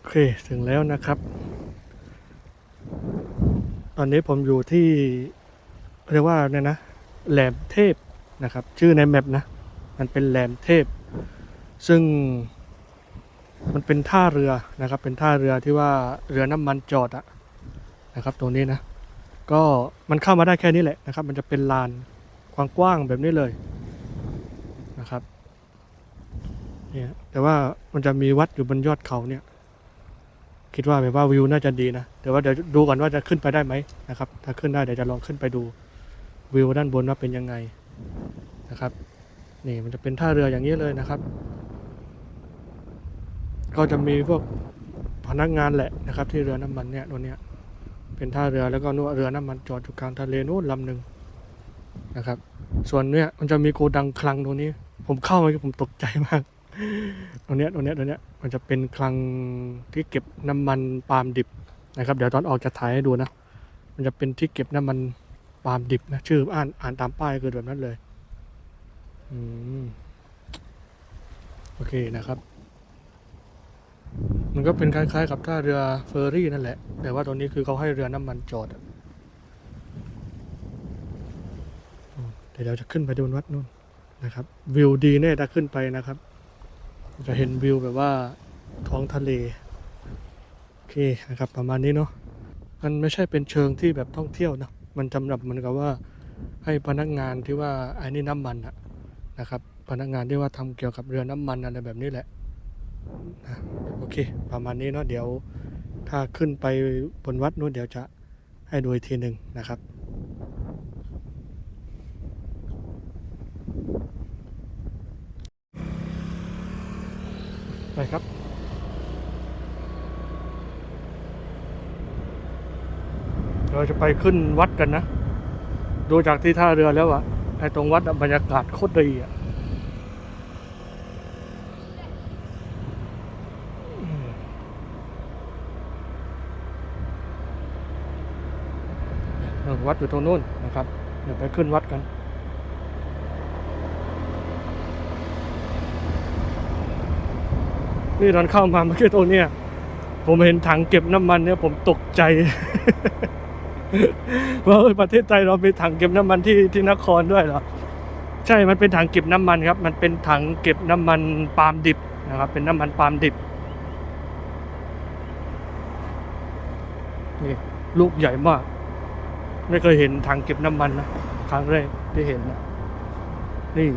โอเคถึงแล้วนะครับ ตอนนี้ผมอยู่ที่เรียกว่าเนี่ยนะแหลมเทพนะครับ ชื่อในแมปนะ มันเป็นแหลมเทพ ซึ่งมันเป็นท่าเรือนะครับ เป็นท่าเรือที่ว่าเรือน้ำมันจอดอะนะครับ ตรงนี้นะ ก็มันเข้ามาได้แค่นี้แหละนะครับ มันจะเป็นลานกว้างๆแบบนี้เลยนะครับเนี่ยแต่ว่ามันจะมีวัดอยู่บนยอดเขาเนี่ย คิดว่าแบบว่าวิวน่าจะดีนะแต่ว่าเดี๋ยวดูก่อนว่าจะขึ้นไปได้ไหมนะครับ ถ้าขึ้นได้เดี๋ยวจะลองขึ้นไปดูวิวด้านบนว่าเป็นยังไงนะครับนี่มันจะเป็นท่าเรืออย่างนี้เลยนะครับ ก็จะมีพวกพนักงานแหละนะครับ ที่เรือน้ำมันเนี่ยตัวเนี้ยเป็นท่าเรือแล้วก็นู่นเรือน้ำมันจอดอยู่กลางทะเลนู่นลำหนึ่งนะครับ ส่วนเนี้ยมันจะมีโกดังคลังตรงนี้ ผมเข้ามาผมตกใจมาก ตรงเนี้ยตรงเนี้ยตรงเนี้ยมันจะเป็นคลังที่เก็บน้ำมันปาล์มดิบนะครับ เดี๋ยวตอนออกจะถ่ายให้ดูนะ มันจะเป็นที่เก็บน้ำมันปาล์มดิบนะ ชื่ออ่านอ่านตามป้ายคือแบบนั้นเลยอืมโอเคนะครับ มันก็เป็นคล้ายๆกับท่าเรือเฟอร์รี่นั่นแหละ แต่ว่าตรงนี้คือเขาให้เรือน้ำมันจอดเดี๋ยวเราจะขึ้นไปดูวัดนู่นนะครับ วิวดีแน่ถ้าขึ้นไปนะครับ จะเห็นวิวแบบว่าท้องทะเล โอเคนะครับประมาณนี้เนาะมันไม่ใช่เป็นเชิงที่แบบท่องเที่ยวนะมันจำหรับเหมือนกับว่าให้พนักงานที่ว่าไอ้นี่น้ำมันอะนะครับพนักงานที่ว่าทำเกี่ยวกับเรือน้ำมันอะไรแบบนี้แหละนะโอเค ประมาณนี้เนาะเดี๋ยวถ้าขึ้นไปบนวัดนู้นเดี๋ยวจะให้ดูอีกทีหนึ่งนะครับ ไปครับเราจะไปขึ้นวัดกันนะ ดูจากที่ท่าเรือแล้วอะไอ้ตรงวัดบรรยากาศโคตรดีอะวัดอยู่ตรงนู้นนะครับ เดี๋ยวไปขึ้นวัดกัน นี่ตอนเข้ามาเมื่อกี้ตรงเนี้ยผมเห็นถังเก็บน้ำมันเนี่ยผมตกใจว่าประเทศไทยเรามีถังเก็บน้ำมันที่ที่นครด้วยเหรอใช่มันเป็นถังเก็บน้ำมันครับ มันเป็นถังเก็บน้ำมันปาล์มดิบนะครับ เป็นน้ำมันปาล์มดิบนี่ลูกใหญ่มาก ไม่เคยเห็นถังเก็บน้ำมันนะครั้งแรกที่เห็นนะนี่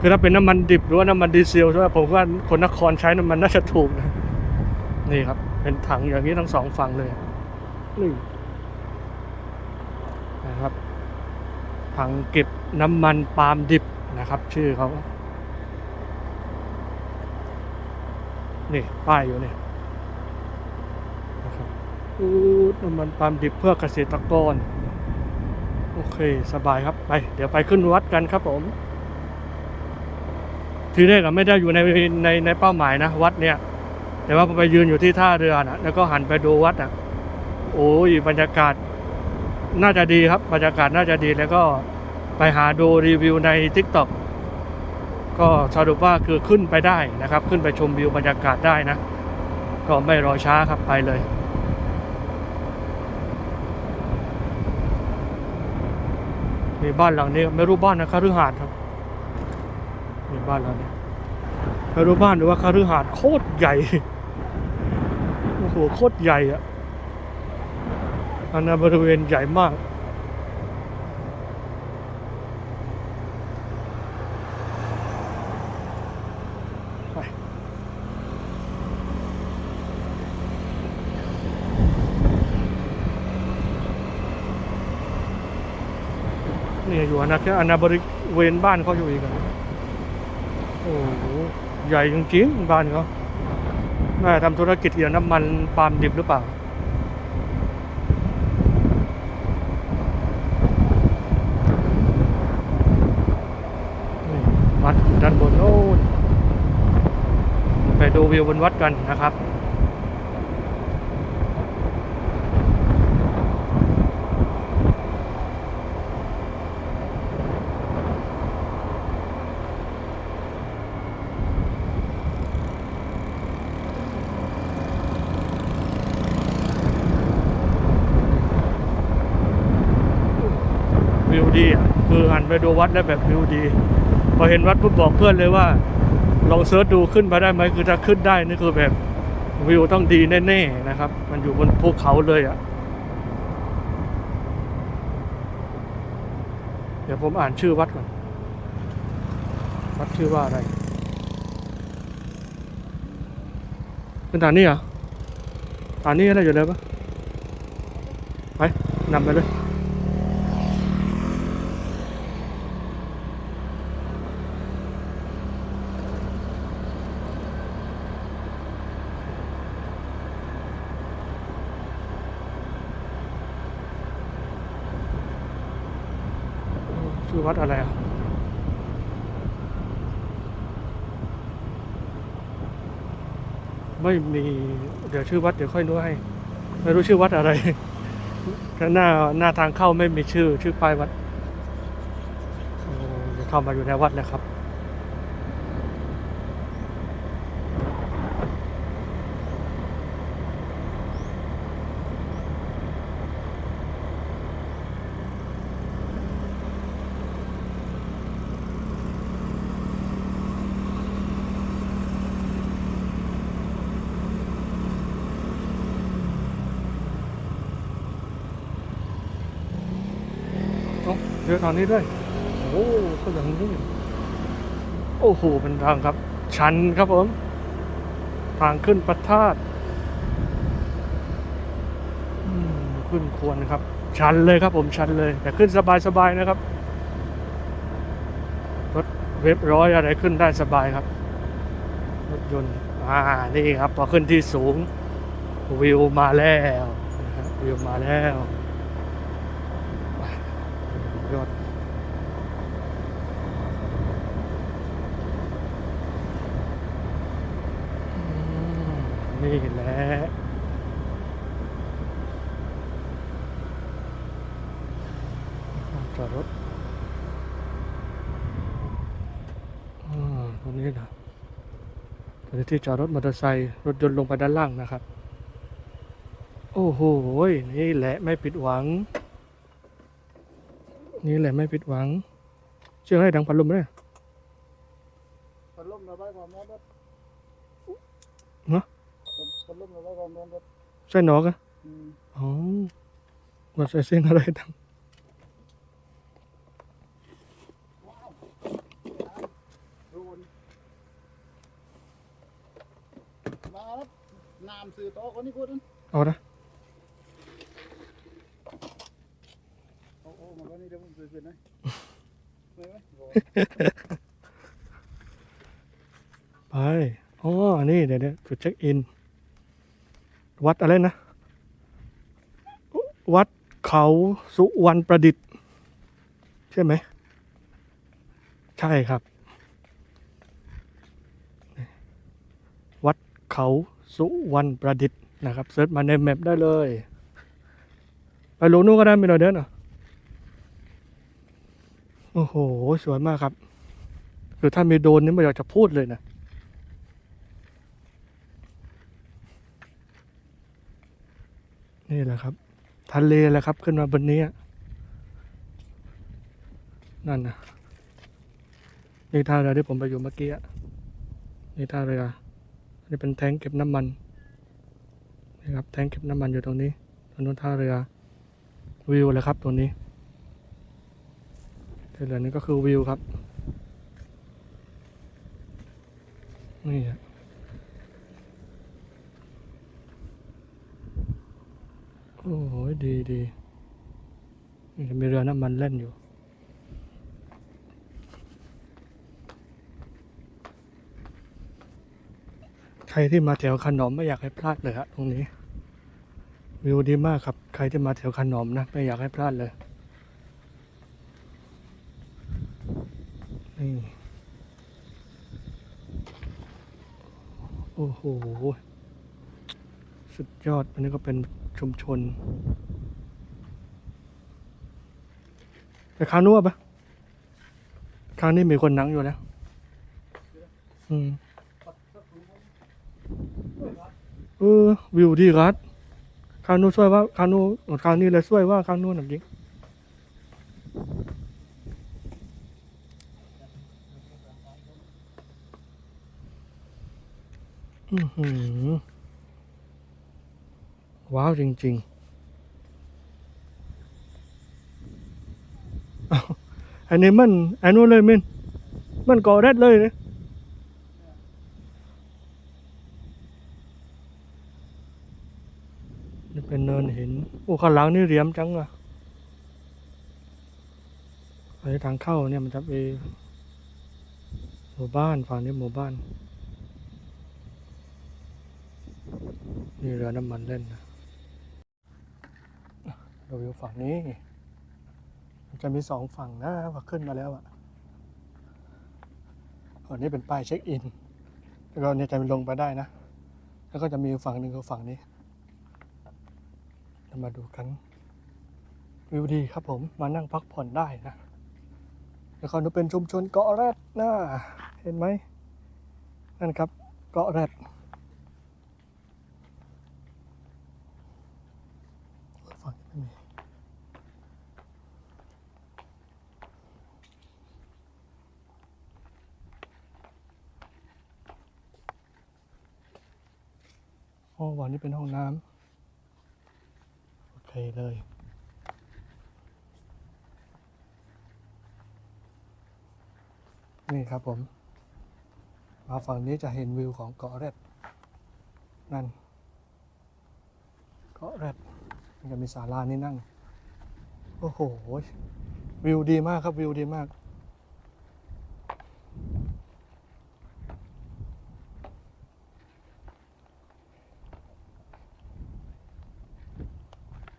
คือถ้าเป็นน้ำมันดิบหรือว่าน้ำมันดีเซลใช่ไหมผมว่าคนนครใช้น้ำมันน่าจะถูกนะนี่ครับ เป็นถังอย่างนี้ทั้งสองฝั่งเลยนี่นะครับถังเก็บน้ำมันปาล์มดิบนะครับ ชื่อเขานี่ป้ายอยู่เนี่ยนะครับอูดน้ำมันปาล์มดิบเพื่อเกษตรกร โอเค สบายครับไป เดี๋ยวไปขึ้นวัดกันครับผม ทีแรกอะไม่ได้อยู่ในในในเป้าหมายนะวัดเนี่ย แต่ว่าไปยืนอยู่ที่ท่าเรือนะแล้วก็หันไปดูวัดอะโอ้ยบรรยากาศน่าจะดีครับ บรรยากาศน่าจะดีแล้วก็ไปหาดูรีวิวใน t ิ k t o k ก็สรุปว่าคือขึ้นไปได้นะครับ ขึ้นไปชมวิวบรรยากาศได้นะ ก็ไม่รอช้าครับไปเลยมีบ้านหลังนี้ไม่รู้บ้านนะคฤหาสน์ครับ มีบ้านหลังนี้ไม่รู้บ้านหรือว่าคฤหาสน์โคตรใหญ่ โอ้โหโคตรใหญ่อะอันนั้นบริเวณใหญ่มากนี่อยู่อันนั้นแค่อันนบริเวณบ้านเขาอยู่อีกอะ โอ้โหใหญ่จริงๆบ้านเขาน่าทำธุรกิจเกี่ยวน้ำมันปาล์มดิบหรือเปล่าวัดด้านบนโน้นไปดูวิวบนวัดกันนะครับ ดีอะคือหัน ไปดูวัดแล้วแบบวิวดี พอเห็นวัดปุ๊บบอกเพื่อนเลยว่า ลองเซิร์ชดูขึ้นมาได้ไหมคือถ้าขึ้นได้นี่คือแบบวิวต้องดีแน่ๆนะครับ มันอยู่บนภูเขาเลยอะ เดี๋ยวผมอ่านชื่อวัดก่อน วัดชื่อว่าอะไรเป็นฐานนี่เหรอฐานนี่อะไรอยู่เลยปะไปนำไปเลย ชื่อ วัดอะไรไม่มีเดี๋ยวชื่อวัดเดี๋ยวค่อยรู้ให้ ไม่รู้ชื่อวัดอะไรข้างหน้าหน้าทางเข้าไม่มีชื่อชื่อป้ายวัดโอ้เข้ามาอยู่ในวัดแล้วครับ เยวทางนี้ด้วย โอ้ก็อย่างนี้โอ้โหเป็นทางครับ ชันครับผม ทางขึ้นพระธาตุขึ้นควรครับ ชันเลยครับผมชันเลย แต่ขึ้นสบายๆนะครับรถเว็บร้อยอะไรขึ้นได้สบายครับรถยนต์อ่านี่ครับพอขึ้นที่สูงวิวมาแล้ววิวมาแล้ว ยอดอืม นี่แหละจอดรถอืมตรงนี้นะตรงนี้ที่จอดรถมอเตอร์ไซค์รถยนต์ลงไปด้านล่างนะครับ โอ้โหนี่แหละไม่ผิดหวัง นี่แหละไม่ผิดหวัง เชื่อให้ดังพัดลมเลยพัดลมระบายความร้อนรถ ฮะ พัดลมระบายความร้อนรถ ใช่หนอกอะอืมอ๋อว่าใส่เสียงอะไรดังรูนมาครับน้ำสื่อต่อคนนี้พูดนั้นเอาละโอ้โอ้มันก็นี่เดี๋ยวผมสื่อขึ้นนะไม่ไหมโอ้ไปอ๋อ นี่เดี๋ยวเดี๋ยวจุดเช็คอิน วัดอะไรนะ วัดเขาสุวรรณประดิษฐ์ ใช่ไหม ใช่ครับ วัดเขาสุวรรณประดิษฐ์นะครับเซิร์ชมาในแมปได้เลย ไปลงนู้นก็ได้ไม่หน่อยเดินอะโอ้โห สวยมากครับ คือถ้ามีโดนนี่ไม่อยากจะพูดเลยนะ นะครับ ทะเลแหละครับขึ้นมาบนนี้ นั่นนะนี่ท่าเรือที่ผมไปอยู่เมื่อกี้นี่ท่าเรืออันนี้เป็นแทงเก็บน้ำมันนี่ครับแทงเก็บน้ำมันอยู่ตรงนี้ตรงนู้นท่าเรือวิวเลยครับตรงนี้ท่าเรือนี้ก็คือวิวครับนี่อะ โอ้โหดีดีมีเรือน้ำมันเล่นอยู่ ใครที่มาแถวขนอมไม่อยากให้พลาดเลยฮะตรงนี้ วิวดีมากครับ ใครที่มาแถวขนอมนะ ไม่อยากให้พลาดเลย นี่ โอ้โห สุดยอด อันนี้ก็เป็น ชุมชนแต่คราวนู้นปะคราวนี้มีคนนั่งอยู่แล้ว อืมเออวิวดีครับครานู้ช่วยว่าครานู้ครานี้เลยช่วยว่าครานู้นแบบนี้อือหือ ว้าวจริงๆอ้าวอันนี้มัน อันนู้นเลยมินมันก่อแรดเลยนะนี่เป็นเนินหินโอ้ข้างหลังนี่เหลี่ยมจังอะอันนี้ทางเข้าเนี่ยมันจะเป็นหมู่บ้านฝั่งนี้หมู่บ้าน นี่เรือน้ำมันเล่นนะ เราอยู่ฝั่งนี้มันจะมีสองฝั่งนะพอขึ้นมาแล้วอะฝั่งนี้เป็นป้ายเช็คอิน แล้วก็เนี่ยจะลงไปได้นะ แล้วก็จะมีฝั่งหนึ่งคือฝั่งนี้เรามาดูกันวิวดีครับผมมานั่งพักผ่อนได้นะ แล้วก็นี่เป็นชุมชนเกาะแรดนะเห็นไหมนั่นครับเกาะแรด ฝั่งนี้ไม่มี โอ้วันนี้เป็นห้องน้ำโอเคเลยนี่ครับผม มาฝั่งนี้จะเห็นวิวของเกาะแรดนั่น เกาะแรดมันจะมีศาลานี่นั่ง โอ้โห วิวดีมากครับวิวดีมาก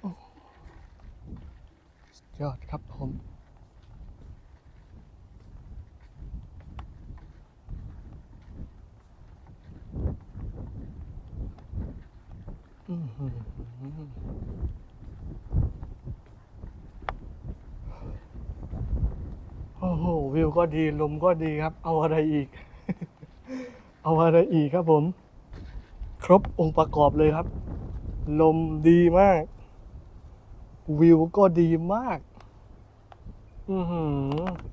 โอ้สุด ยอดครับผมอือหือโอ้โหวิวก็ดี ลมก็ดีครับ เอาอะไรอีก เอาอะไรอีกครับผม ครบองค์ประกอบเลยครับ ลมดีมาก วิวก็ดีมาก อือหือ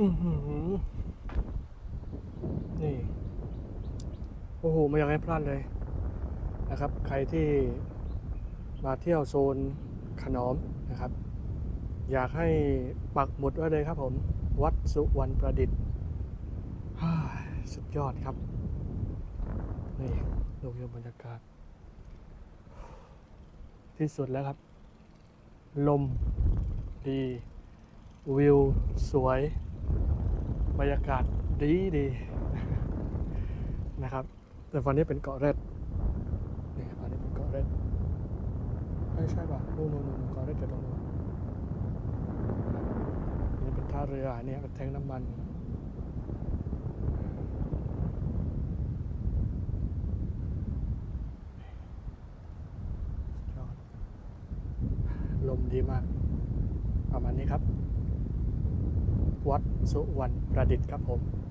อือหือ นี่ โอ้โห ไม่อยากให้พลาดเลยนะครับ ใครที่มาเที่ยวโซนขนอมนะครับ อยากให้ปักหมุดไว้เลยครับผม วัดสุวรรณประดิษฐ์สุดยอดครับ นี่ดูวิวบรรยากาศ ที่สุดแล้วครับ ลมดี วิว สวย บรรยากาศดีดีนะครับ แต่ฝั่งนี้เป็นเกาะแรดนี่ฝั่งนี้เป็นเกาะแรดไม่ใช่ป่ะนู่นนู่นนู่นเกาะแรดอยู่ตรงนู้นนี่เป็นท่าเรืออันนี้เป็นแทงน้ำมัน ยอดลมดีมาก ประมาณนี้ครับ วัด สุวรรณประดิษฐ์ครับผม